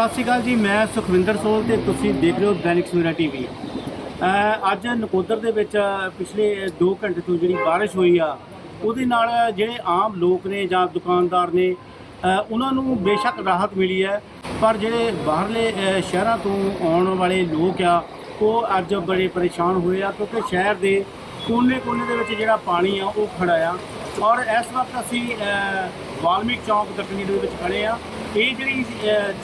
ਸਤਿ ਸ਼੍ਰੀ ਅਕਾਲ ਜੀ, ਮੈਂ ਸੁਖਵਿੰਦਰ ਸੋਲ ਤੇ ਤੁਸੀਂ ਦੇਖ ਰਹੇ ਹੋ ਦੈਨਿਕ ਸਵੇਰਾ ਟੀਵੀ। ਅੱਜ ਨਕੋਦਰ ਦੇ ਵਿੱਚ ਪਿਛਲੇ 2 ਘੰਟੇ ਤੋਂ ਜਿਹੜੀ ਬਾਰਿਸ਼ ਹੋਈ ਆ, ਉਹਦੇ ਨਾਲ ਜਿਹੜੇ ਆਮ ਲੋਕ ਨੇ ਜਾਂ ਦੁਕਾਨਦਾਰ ਨੇ ਉਹਨਾਂ ਨੂੰ ਬੇਸ਼ੱਕ ਰਾਹਤ ਮਿਲੀ ਹੈ। ਪਰ ਜਿਹੜੇ ਬਾਹਰਲੇ ਸ਼ਹਿਰਾਂ ਤੋਂ ਆਉਣ ਵਾਲੇ ਲੋਕ ਆ, ਉਹ ਅੱਜ ਬੜੇ ਪਰੇਸ਼ਾਨ ਹੋਏ ਆ ਕਿਉਂਕਿ ਸ਼ਹਿਰ ਦੇ ਕੋਨੇ-ਕੋਨੇ ਦੇ ਵਿੱਚ ਜਿਹੜਾ ਪਾਣੀ ਆ, ਉਹ ਖੜਾ ਆ। ਔਰ ਇਸ ਵਕਤ ਅਸੀਂ ਵਾਲਮੀਕ ਚੌਂਕ ਦੱਖਣੀ ਦੇ ਵਿੱਚ ਖੜੇ ਆ ਇਹ ਜਿਹੜੀ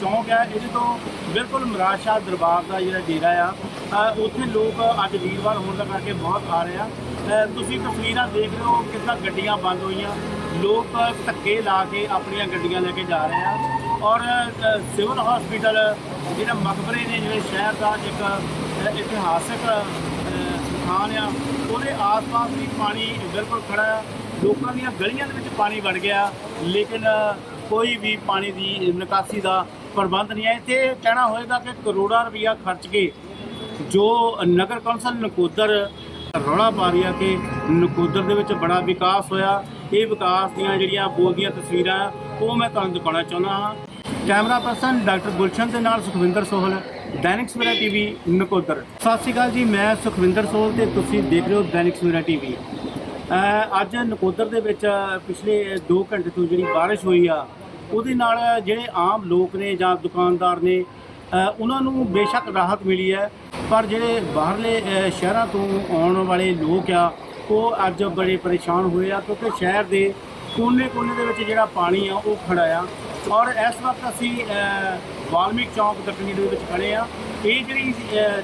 ਚੌਂਕ ਆ ਇਹਦੇ ਤੋਂ ਬਿਲਕੁਲ ਮਰਾਜ ਸ਼ਾਹ ਦਰਬਾਰ ਦਾ ਜਿਹੜਾ ਡੇਰਾ ਆ ਉੱਥੇ ਲੋਕ ਅੱਜ ਵੀਰਵਾਰ ਹੋਣ ਦਾ ਕਰਕੇ ਬਹੁਤ ਆ ਰਹੇ ਆ। ਤੁਸੀਂ ਤਸਵੀਰਾਂ ਦੇਖ ਰਹੇ ਹੋ ਕਿੰਨਾ ਗੱਡੀਆਂ ਬੰਦ ਹੋਈਆਂ। ਲੋਕ ਧੱਕੇ ਲਾ ਕੇ ਆਪਣੀਆਂ ਗੱਡੀਆਂ ਲੈ ਕੇ ਜਾ ਰਹੇ ਆ। ਔਰ ਸਿਵਲ ਹਸਪੀਟਲ, ਜਿਹੜਾ ਮਕਬਰੇ ਨੇ, ਜਿਹੜੇ ਸ਼ਹਿਰ ਦਾ ਇੱਕ ਇਤਿਹਾਸਕ ਸਥਾਨ ਆ, ਉਹਦੇ ਆਸ-ਪਾਸ ਵੀ ਪਾਣੀ ਬਿਲਕੁਲ ਖੜਾ ਆ। ਲੋਕਾਂ ਦੀਆਂ ਗਲੀਆਂ ਦੇ ਵਿੱਚ ਪਾਣੀ ਵੜ ਗਿਆ, ਲੇਕਿਨ ਕੋਈ ਵੀ ਪਾਣੀ ਦੀ ਨਿਕਾਸੀ ਦਾ ਪ੍ਰਬੰਧ ਨਹੀਂ ਹੈ। ਇੱਥੇ ਕਹਿਣਾ ਹੋਏਗਾ ਕਿ ਕਰੋੜਾਂ ਰੁਪਈਆ ਖਰਚ ਕੇ ਜੋ ਨਗਰ ਕੌਂਸਲ ਨਕੋਦਰ ਰੌਲਾ ਪਾ ਰਹੀ ਆ ਕਿ ਨਕੋਦਰ ਦੇ ਵਿੱਚ ਬੜਾ ਵਿਕਾਸ ਹੋਇਆ। ਇਹ ਵਿਕਾਸ ਦੀਆਂ ਜਿਹੜੀਆਂ ਬੋਲਦੀਆਂ ਤਸਵੀਰਾਂ, ਉਹ ਮੈਂ ਤੁਹਾਨੂੰ ਦਿਖਾਉਣਾ ਚਾਹੁੰਦਾ ਹਾਂ। ਕੈਮਰਾ ਪਰਸਨ ਡਾਕਟਰ ਗੁਲਸ਼ਨ ਦੇ ਨਾਲ ਸੁਖਵਿੰਦਰ ਸੋਹਲ, ਦੈਨਿਕ ਸਵੇਰਾ ਟੀਵੀ ਨਕੋਦਰ। ਸਤਿ ਸ਼੍ਰੀ ਅਕਾਲ ਜੀ, ਮੈਂ ਸੁਖਵਿੰਦਰ ਸੋਹਲ ਤੇ ਤੁਸੀਂ ਦੇਖ ਰਹੇ ਹੋ ਦੈਨਿਕ ਸਵੇਰਾ ਟੀਵੀ। ਅੱਜ ਨਕੋਦਰ ਦੇ ਵਿੱਚ ਪਿਛਲੇ 2 ਘੰਟੇ ਤੋਂ ਜਿਹੜੀ ਬਾਰਿਸ਼ ਹੋਈ ਆ, ਉਹਦੇ ਨਾਲ ਜਿਹੜੇ ਆਮ ਲੋਕ ਨੇ ਜਾਂ ਦੁਕਾਨਦਾਰ ਨੇ ਉਹਨਾਂ ਨੂੰ ਬੇਸ਼ੱਕ ਰਾਹਤ ਮਿਲੀ ਹੈ। ਪਰ ਜਿਹੜੇ ਬਾਹਰਲੇ ਸ਼ਹਿਰਾਂ ਤੋਂ ਆਉਣ ਵਾਲੇ ਲੋਕ ਆ, ਉਹ ਅੱਜ ਬੜੇ ਪਰੇਸ਼ਾਨ ਹੋਏ ਆ, ਕਿਉਂਕਿ ਸ਼ਹਿਰ ਦੇ ਕੋਨੇ-ਕੋਨੇ ਦੇ ਵਿੱਚ ਜਿਹੜਾ ਪਾਣੀ ਆ, ਉਹ ਖੜਾ ਆ। ਔਰ ਇਸ ਵਕਤ ਅਸੀਂ ਵਾਲਮੀਕ ਚੌਂਕ ਦੱਖਣੀ ਦੇ ਵਿੱਚ ਖੜੇ ਆ। ਇਹ ਜਿਹੜੀ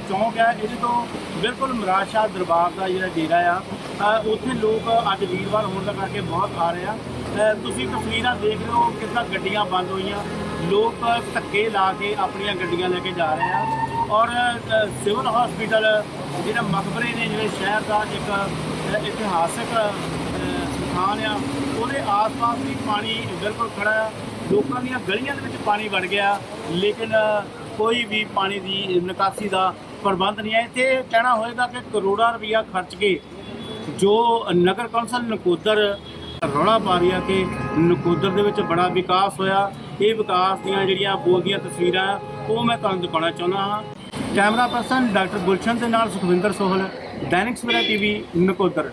ਚੌਂਕ ਆ, ਇਹਦੇ ਤੋਂ ਬਿਲਕੁਲ ਮਰਾਜ ਦਰਬਾਰ ਦਾ ਜਿਹੜਾ ਡੇਰਾ ਆ ਉੱਥੇ ਲੋਕ ਅੱਜ ਵੀਰਵਾਰ ਹੋਣ ਦਾ ਕਰਕੇ ਬਹੁਤ ਆ ਰਹੇ ਆ। ਤੁਸੀਂ ਤਸਵੀਰਾਂ ਦੇਖ ਰਹੇ ਹੋ ਕਿੰਨਾ ਗੱਡੀਆਂ ਬੰਦ ਹੋਈਆਂ। ਲੋਕ ਧੱਕੇ ਲਾ ਕੇ ਆਪਣੀਆਂ ਗੱਡੀਆਂ ਲੈ ਕੇ ਜਾ ਰਹੇ ਆ। ਔਰ ਸਿਵਲ ਹਸਪੀਟਲ ਜਿਹੜਾ ਮਕਬਰੇ ਨੇ ਜਿਹੜੇ ਸ਼ਹਿਰ ਦਾ ਇੱਕ ਇਤਿਹਾਸਕ ਸਥਾਨ ਆ, ਉਹਦੇ ਆਸ-ਪਾਸ ਵੀ ਪਾਣੀ ਬਿਲਕੁਲ ਖੜਾ ਆ। ਲੋਕਾਂ ਦੀਆਂ ਗਲੀਆਂ ਦੇ ਵਿੱਚ ਪਾਣੀ ਵੜ ਗਿਆ, ਲੇਕਿਨ ਕੋਈ ਵੀ ਪਾਣੀ ਦੀ ਨਿਕਾਸੀ ਦਾ ਪ੍ਰਬੰਧ ਨਹੀਂ ਹੈ ਇੱਥੇ ਕਹਿਣਾ ਹੋਏਗਾ ਕਿ ਕਰੋੜਾਂ ਰੁਪਈਆ ਖਰਚ ਕੇ ਜੋ ਨਗਰ ਕੌਂਸਲ ਨਕੋਦਰ ਰੌਲਾ ਪਾ ਰਹੀ ਆ ਕਿ ਨਕੋਦਰ ਦੇ ਵਿੱਚ ਬੜਾ ਵਿਕਾਸ ਹੋਇਆ, ਇਹ ਵਿਕਾਸ ਦੀਆਂ ਜਿਹੜੀਆਂ ਬੋਲਦੀਆਂ ਤਸਵੀਰਾਂ, ਉਹ ਮੈਂ ਤੁਹਾਨੂੰ ਦਿਖਾਉਣਾ ਚਾਹੁੰਦਾ ਹਾਂ। ਕੈਮਰਾ ਪਰਸਨ ਡਾਕਟਰ ਗੁਲਸ਼ਨ ਦੇ ਨਾਲ ਸੁਖਵਿੰਦਰ ਸੋਹਲ, ਦੈਨਿਕ ਸਵੇਰਾ ਟੀਵੀ, ਨਕੋਦਰ।